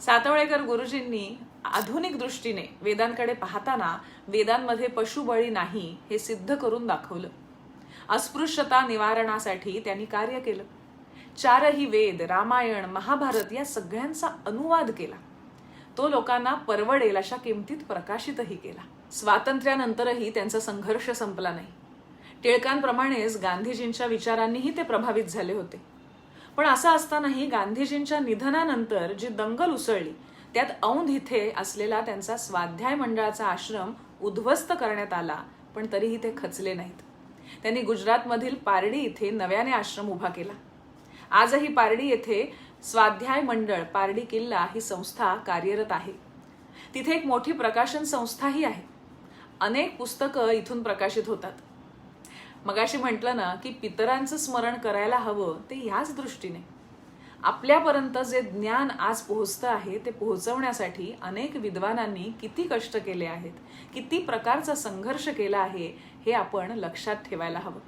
सातवळेकर गुरुजींनी आधुनिक दृष्टीने वेदांकडे पाहताना वेदांमध्ये पशुबळी नाही हे सिद्ध करून दाखवलं. अस्पृश्यता निवारणासाठी त्यांनी कार्य केलं. चारही वेद रामायण महाभारत या सगळ्यांचा अनुवाद केला. तो लोकांना परवडेल अशा किमतीत प्रकाशितही केला. स्वातंत्र्यानंतरही त्यांचा संघर्ष संपला नाही. टिळकांप्रमाणेच गांधीजींच्या विचारांनीही ते प्रभावित झाले होते. पण असं असतानाही गांधीजींच्या निधनानंतर जी दंगल उसळली त्यात औंध इथे असलेला त्यांचा स्वाध्याय मंडळाचा आश्रम उद्ध्वस्त करण्यात आला पण तरीही ते खचले नाहीत. त्यांनी गुजरातमधील पारडी इथे नव्याने आश्रम उभा केला. आजही पारडी येथे स्वाध्याय मंडळ पारडी किल्ला ही संस्था कार्यरत आहे. तिथे एक मोठी प्रकाशन संस्थाही आहे. अनेक पुस्तकं इथून प्रकाशित होतात. मगाशी म्हटलं ना की पितरांचं स्मरण करायला हवं ते ह्याच दृष्टीने. आपल्यापर्यंत जे ज्ञान आज पोहोचतं आहे ते पोहोचवण्यासाठी अनेक विद्वानांनी किती कष्ट केले आहेत किती प्रकारचा संघर्ष केला आहे हे आपण लक्षात ठेवायला हवं.